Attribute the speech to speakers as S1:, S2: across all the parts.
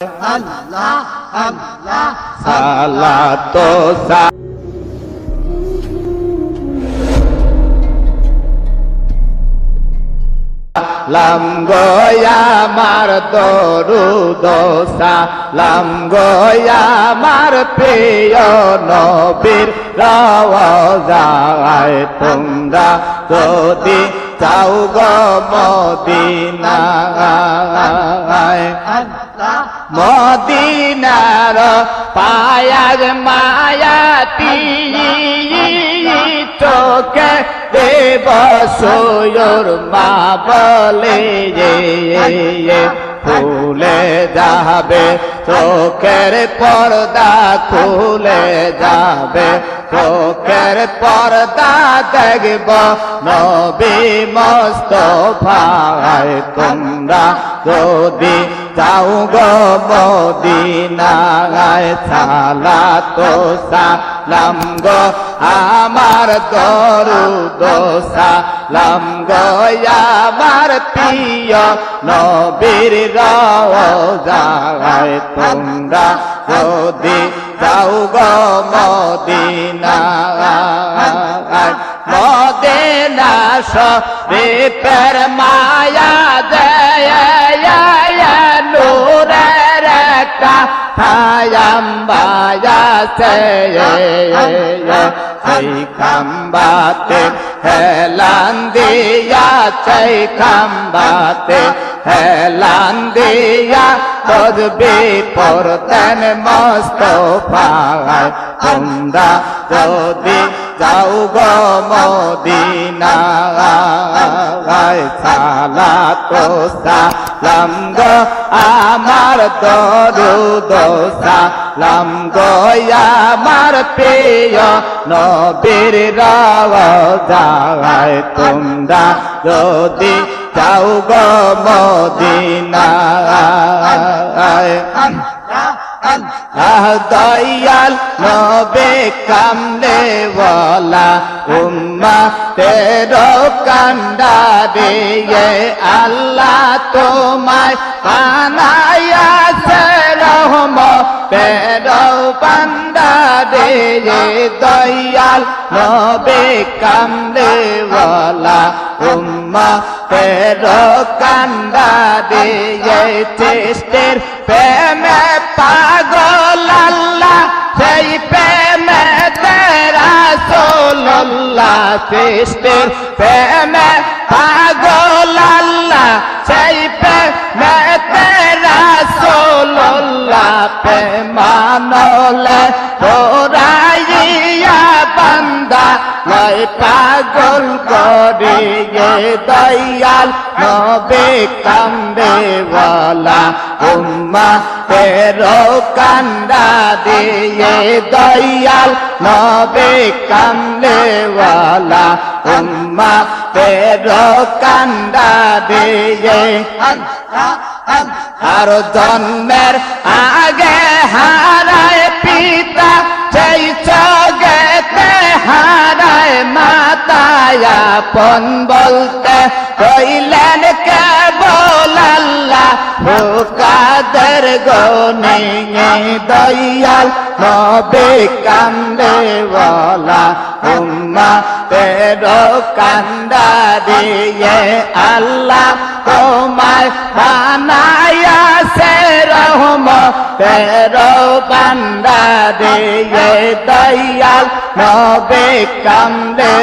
S1: আল্লাহ আল্লাহ
S2: সালাতো সালাম গোয়া মার দরুদ সালাম গোয়া মার প্রিয় নবীর রওজায় তোমরা যদি চাও গো মদিনায়। মদিনার পায়ার মায়াতি চোখে দেব সৈর মা বলে ফুলে যাবে, চোখের পর্দা খুলে যাবে, চোখের পর্দা দেখব নবী মস্তফায়। তোমরা যদি যাও গো মদিনায় সালা তো সালাম গো আমার দরুদ সালাম গো আমার প্রিয় নবীর রওজায়। তোমরা যদি যাও গো মদিনা শরীফের মায়া দেয় খাম্বাতে হেলান দিয়া চাই খাম্বাতে হেলান দিয়া তদবি পরতেন মস্ত ফায় তোমরা যদি যাও গো মদিনায় সালা তো সালাম গো আমার দরুদ সালাম গো আমার প্রিয় নবীর রাওয়ায় তোমরা যদি যাও গো মদিনায় আহ দয়াল, নবে কামলে ওয়ালা উম্মা তেরো কান্ডারে আল্লাহ তোমায় বানায়া সে রহম তেরো বান্দারে দয়াল, নবে কামলে ওয়ালা উম্মা তেরো কান্ডারে চেষ্টের প্রেমে সোল্লাহ চেষ্টের প্রেমে পাগল আল্লাহ সেই প্রেমে তেরা সোল্লাহ প্রেমানলে তোরাইয়া লয় পাগল করিয়ে দয়াল, নবে কান্দে ওয়ালা উম্মা তেরো কান্দা দিয়ে দয়াল, নবে কান্দে ওয়ালা উম্মা তেরো কান্দা দিয়ে আর জন্মের আগে হারায় মাতায়া পন বলতে কইলেন কে বলাল্লাহ কাদের গনে দয়াল, নবে কান্দে বলা উম্মা তেরো কান্দা দিয়ে আল্লাহ তোমায় তেরো বান্দা দিয়ে দয়াল, নবে কান্দে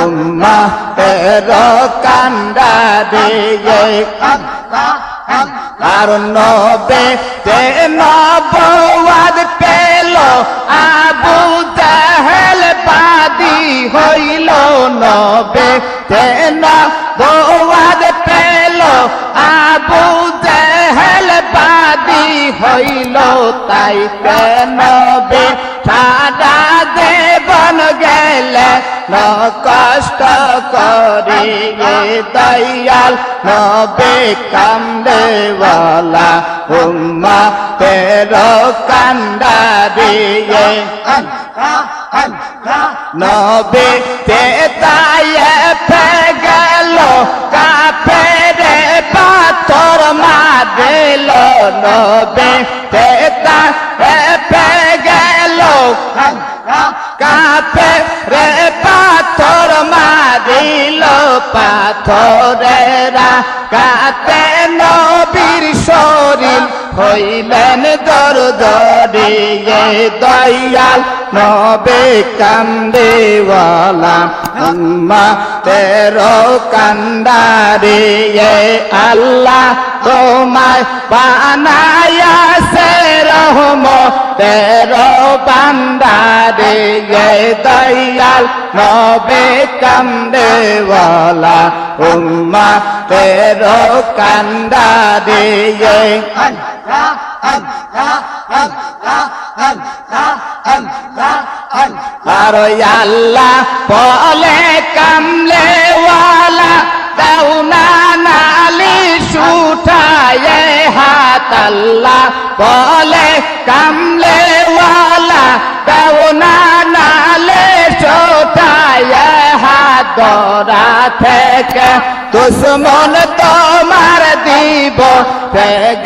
S2: উম্মা তেরো কান্দা দিয়ে আর নবে তে নবাদ পেল, আবু জাহেল বাদি হইল, নবে তে নবাদ হইল তাই নবে সারা দেবন গেলে ন কষ্ট করি দয়াল নবে কান্দে উম্মা তেরো কান্দা দিয়ে নবে তেতায়ে নবে তেতা হেপে গেল কাপে রে পাথর মারিল পাথরেরা কাতে নবীর হইলেন দর দরিয়ে দয়াল নবে কান্দেওয়ালা উম্মা তেরো কান্দারে আল্লাহ তোমায় বানায়া সে রহম তেরো বান্দারে দয়াল নবে কান্দেওয়ালা উম্মা তেরো কান্দারে আর আল্লাহ বলে কামলে ওয়ালা দাউনা নালি সুঠায়ে হাত। আল্লাহ বলে কামলে ওয়ালা দাউনা নালে হাত দরা থেকে দুশ্মন তোমার দিব।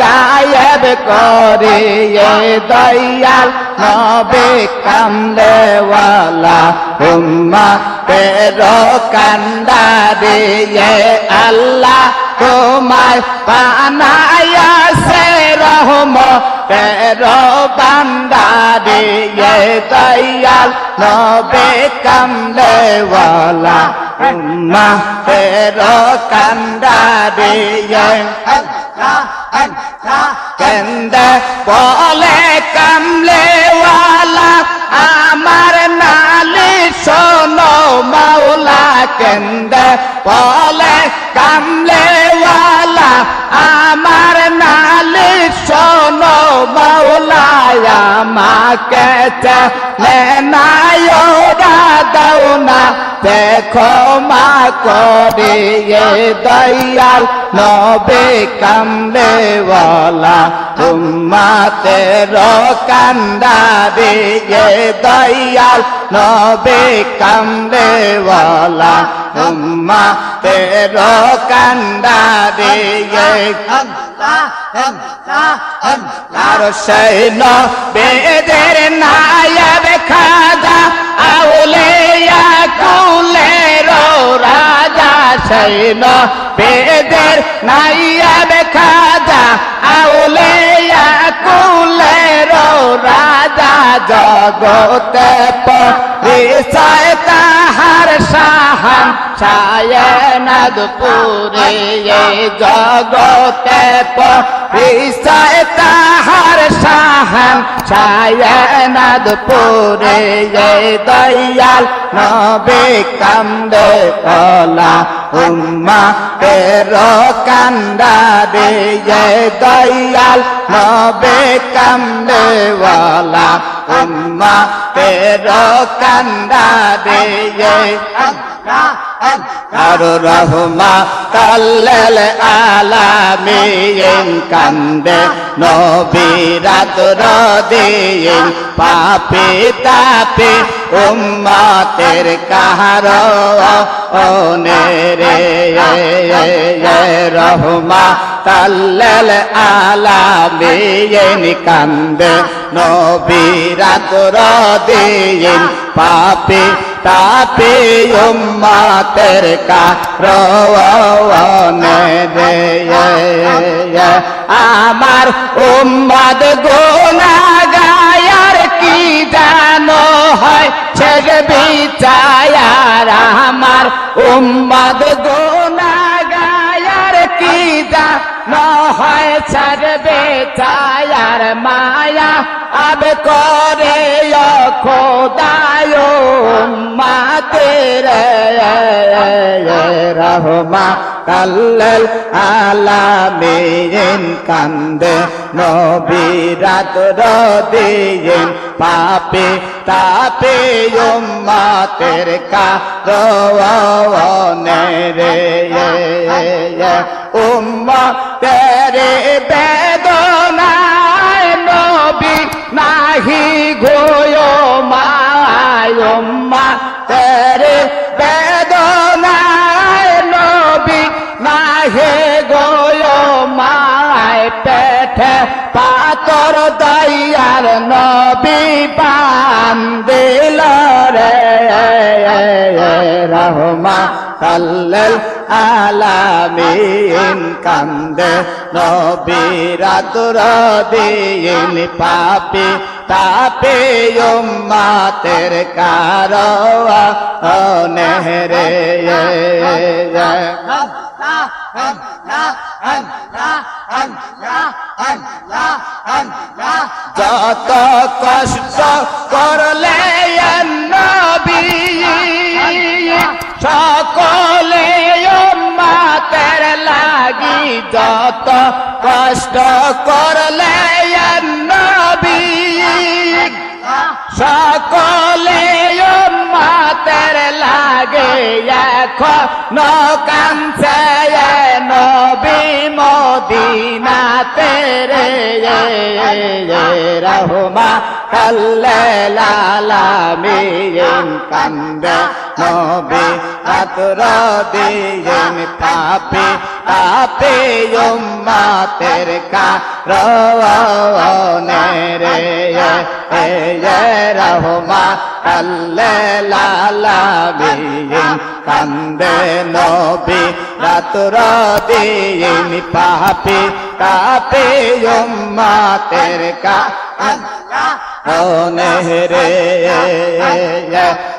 S2: গায়েব করে দয়াল নবে কামলেওয়ালা উম্মা তেরো কান্দারে আল্লাহ তোমায় পানায়া সে রহম তেরো বান্দারে দয়াল নবে কামলেওয়ালা উম্মা তেরো কান্দারে কেন্দে বলে কামলেওয়ালা আমার নালি শোনো মাওলা কেন্দে বলে কামলেওয়ালা আমার নালি আমাকে নেনায়োরা দাও না, দেখো মা করে দয়াল, নবে কামলেওয়ালা উম্মা তেরো কান্দারে দয়াল, নবে কামলেওয়ালা উম্মা তেরো কান্দারে আর সৈন বেদের নায়ব খাজা রাজা সৈন বেদের নায়ব খাজা আউলিয়া কুলের রাজা জগতে পরিচয় তাহার সাহান ছায়নাদপুরে জগতে পরিচয় তাহার সাহান ছায়নাদপুরে দয়াল নবে কান্দে কলা উম্মা তেরো কান্দা রে দয়াল নবে কান্দে ওয়ালা উম্মা তেরো কান্দা রে আর রহমা তাল্লাল আলামিন কান্দে। নবীরাত রদিন পাপে তাপে উম্মাতের কাহার ওনে রে রহমা তাল্লাল আলামিন কান্দে। নবীরাত রদিন পাপে তাপে উম্মাতের রে আমার উম্মাদ গোনা গায়ার কি জানো হয়? ছেগ বিচায়ার আমার উম্মাদ গোনা গায়ার কি জানো হয়? ছেগ বিচায়ার মায়া আব করে খোদায় মাতের রহমা কাল্লাল আলামিন কান্দে নবীরাত রদিন পাপে তাপে উম্মাতের কারণে রে উম্মা তেরে গোয় মায়ম্মা তেরে বেদনায় নবী নাহে গোয় মায় পেঠে পাতর দয়ার নবী বান্দিল রে রহমা সাল্লাল আলামিন কান্দে নবী রাতুর দিন পাপি তাপে উম্মাতের কারওয়া নেহরে যত কষ্ট যত কষ্ট করলে সকলে উম্মাতের লাগে এখন কাঞ্চে নবী মদিনাতে রে। রহমা কাল্লালামিন কান্দে নবী আতর দিন পাপি পাপে উম্মাতের কারণে রে রহমা কাল্লালামিন কান্দে নবী রাতুর দিন পাপি পাপে উম্মাতের কারণে রে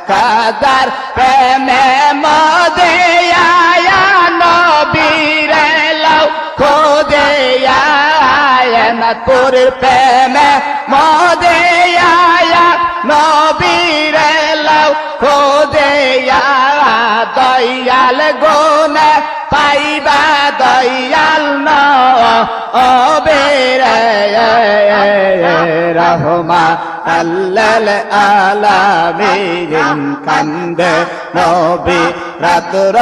S2: কাদার প্রেমে মদে আয়া তোর প্রেমে মদে আয়া, নবীরে লাউ খোদে দয়াল গোনে পাইবা দয়াল ন অবেরে রহমা আল্লাল আলামিন কান্দে নবী রাতুর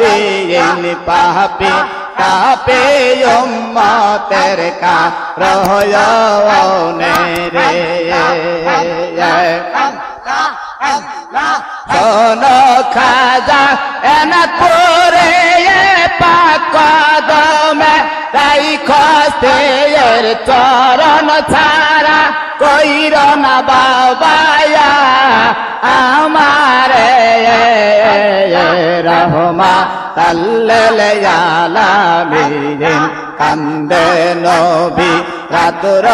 S2: দিন পাপি কাপে উম্মতের কা রহয়নে রে শোন খাজা এনা তোরে পাকদমে তাই খস্তে চরণ ছাড়া কইর না বাবায়া তাল্লালামিন কান্দে নবী রাতুর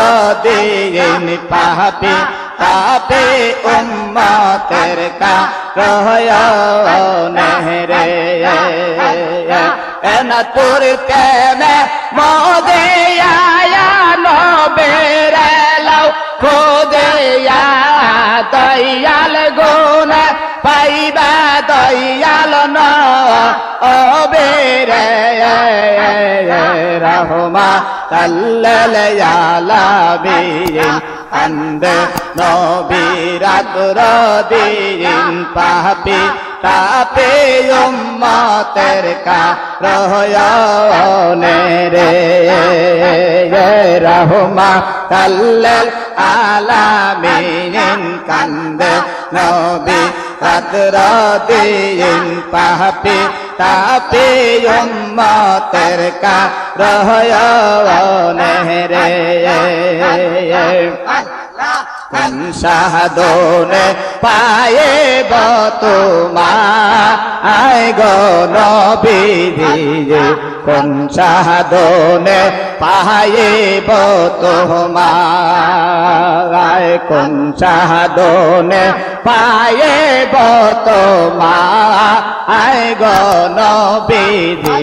S2: দিন পাপি পাপে উম্মতের কা রহয়নে রে এনা তোর কেনে মদে আয়া নবেরে লাউ খোদে দয়াল গুণ পাইবা দয়াল ন অবেরে রহমা তাল্লালামিন কান্দে নবীরাতুর দিন পাপি তাপে উম্মতের কা রহয়নে রে রহমা কাল্লাল আলামিন কান্দে নবী রাতুর দিন পাপি তাপে উম্মতের কা রহয়নে রে। কোন সাধনে পায়ে তোমায় গো নবীজি, কোন সাধনে পায়ে তোমায় কোন সাধনে পায়ে তোমায় গো নবীজি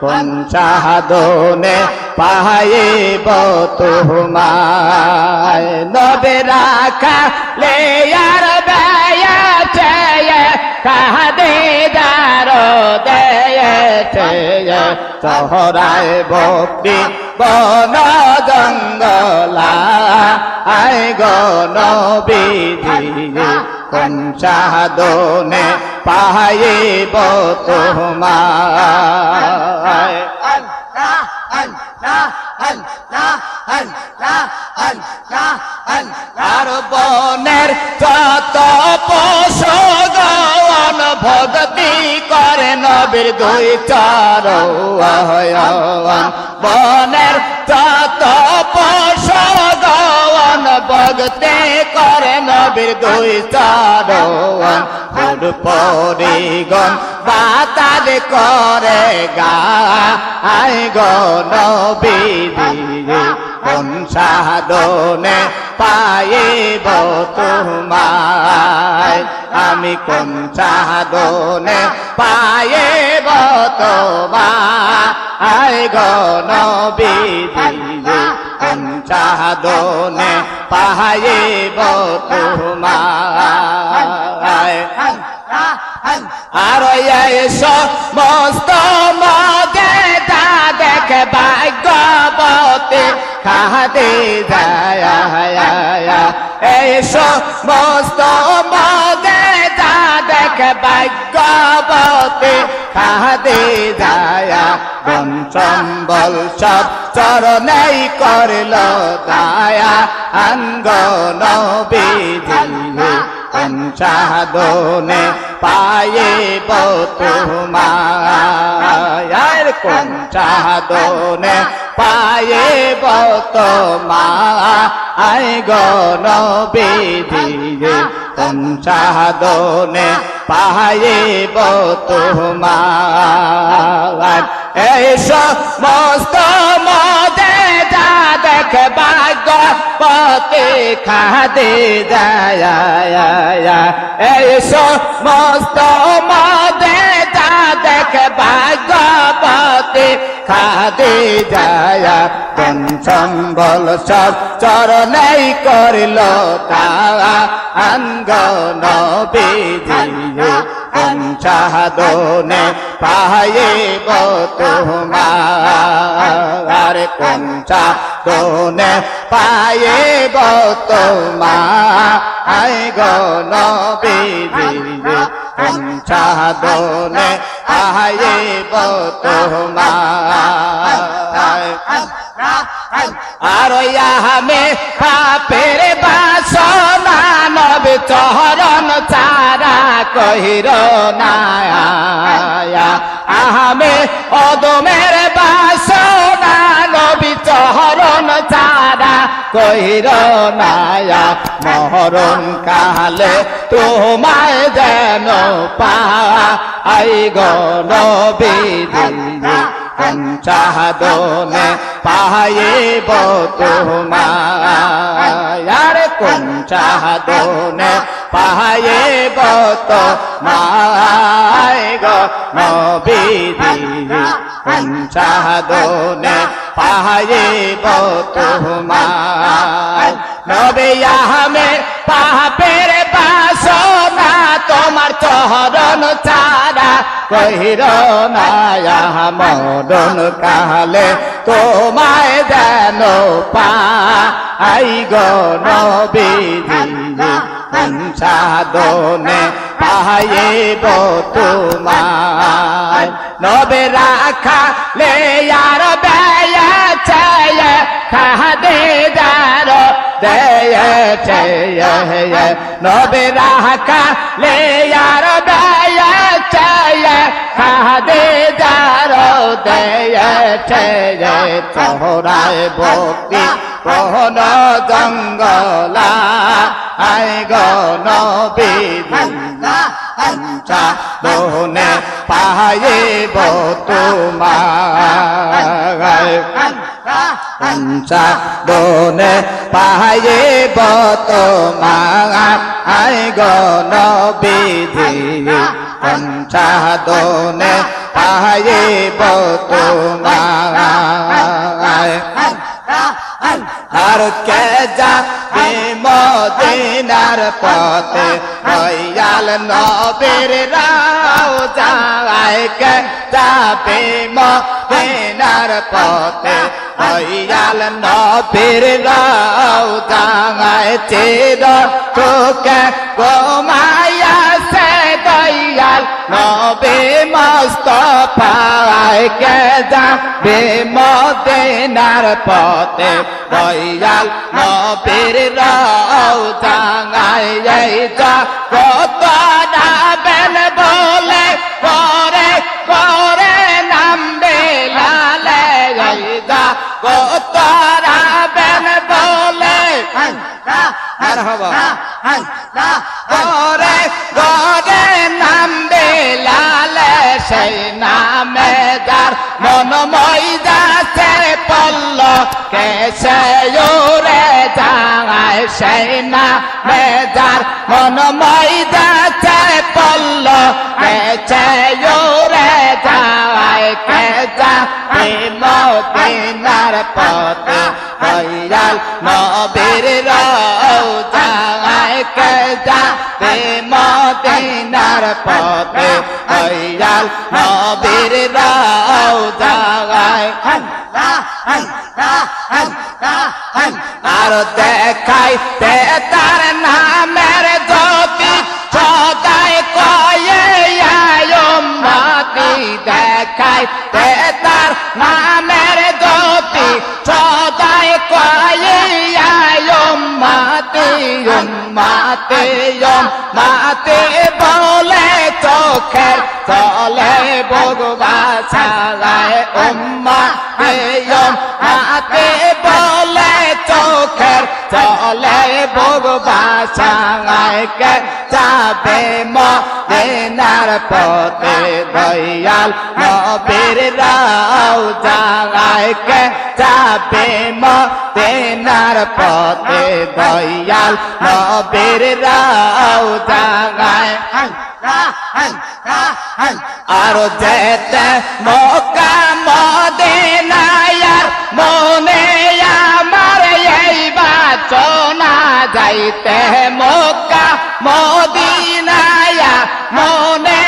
S2: কোন সাধনে পায়ে তোমায় নবে রাখা লে আর চেয়ে কাহাদে দেয়েছে চহরায় বক্তি বন জঙ্গলা আই গন বিধি কোন সাধনে পাইব তোমায় নবীর চরণ বনের তত পশু ভক্তে করে নবীর দুই চরণ ফুল পরিগণ বাতাজ করে গো। নবীরে কোন সাধনে পাইব তোমায়। আমি কোন সাধনে পাইব তোমায়। গো নবীরে কোন পাইব তোমায় আর মস্ত মজে তা দেখে ভাগ্যবতী খাদে যায়। এসো, মস্ত মজে তা দেখে ভাগ্যবতী খাদে যায় বন সম্বল সব চরণেই করল দায়া। আঙ্গন বিধি পঞ্চাদনে পায়ে তোমার পঞ্চাদনে পায়ে তোমা আয় গণ বিধি পঞ্চাদনে পায়ে তোমার এই সমস্ত মদে যা দেখবা পতে খাদে যায় এই সমস্ত মদে যা দেখবা খাদে যায় পঞ্চম্বল সব চরণেই করিল তা আঙ্গন বিধি পঞ্চাদনে পায়ে তোমার পঞ্চাদনে পায়ে তোমার আই গণ বিধি পঞ্চাদনে পায়ে তোমার। আর আমি পাপের বাসনা নব চরণ চারা কহির নায়া। আহমে অদমের বাসনা কহির নায়া মহরণ কালে তোমায় যেন পা আই গণ বিধি পঞ্চাদনে পায়ে তোমার পঞ্চাদনে পায়ে তোমায়। গো নবীদি পঞ্চাদনে পায়ে তোমার নবে আহমে পাপের বাসনা, তোমার চরণ চারা কহির নায়া মরণ কালে। তোমায় যেন পা আই গণ বিধি পঞ্চাদনে পাইব তোমার নবে রাখা লে আর খাদে যার দেয় নবে রাখা লে আর চায় খাদে যার দেয় চহরায় ভক্তি কোন জঙ্গলা। আই গণ বিধি পঞ্চা দোনে পাইব তোমার। পঞ্চা দোনে পাইব তোমার। আই গণ বিধি পঞ্চা দোনে পাইব তোমার। আর কে যা মদিনার পথে দয়াল নবীর রাও যায় কে যাবে মদিনার পথে দয়াল নবীর রাও যায় চের তোকে গোমায়া সে দয়াল নবে মস্তফায় কে পথে দয়াল নবীর রাও জাঙ্গাই যা কত ডাবেন বলে করে করে নামবে লালে যা কত ডাবেন বলে। মারহাবা
S1: লা
S2: ওরে গরে নাম বেলালে সেই নামে মন ময়দাসে পল্ল কেসে ওরে যায় সেই নামে যার মন ময়দাসে পল্ল কেসে ওরে যায় কে যা মদিনার পথে দয়াল নবীর রওজায় কে যা মদিনার পথে দয়াল নবীর আর দেখাই তার নামের জ্যোতি সদাই কয়ে মাতি দেখাই তার নামের জ্যোতি সদাই কয়ে মাতে মাতে বলে চোখের চলে বগবা বলে, চোখের চলে বগবা ছাড়ায় কে পথে দয়াল নবীর রাও জাগায় কে যাবে পথে দয়াল নবীর রাও জাগায় আর যেতে মক্কা মদিনায়ার মনে আমার এই বাচনা যাইতে মক্কা মদিনায়া মনে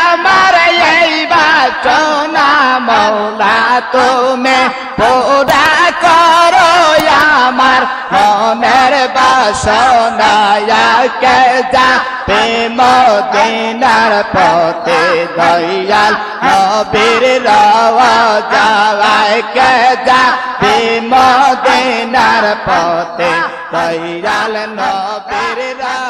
S2: আমার এই বাচনা মৌলা তুমি পুরা করো। মনের বাসনায়া কে যা মদিনার পথে দয়াল নবীর রওয়া যাওয়ায় কে যা মদিনার পথে দয়াল নবীর রওয়া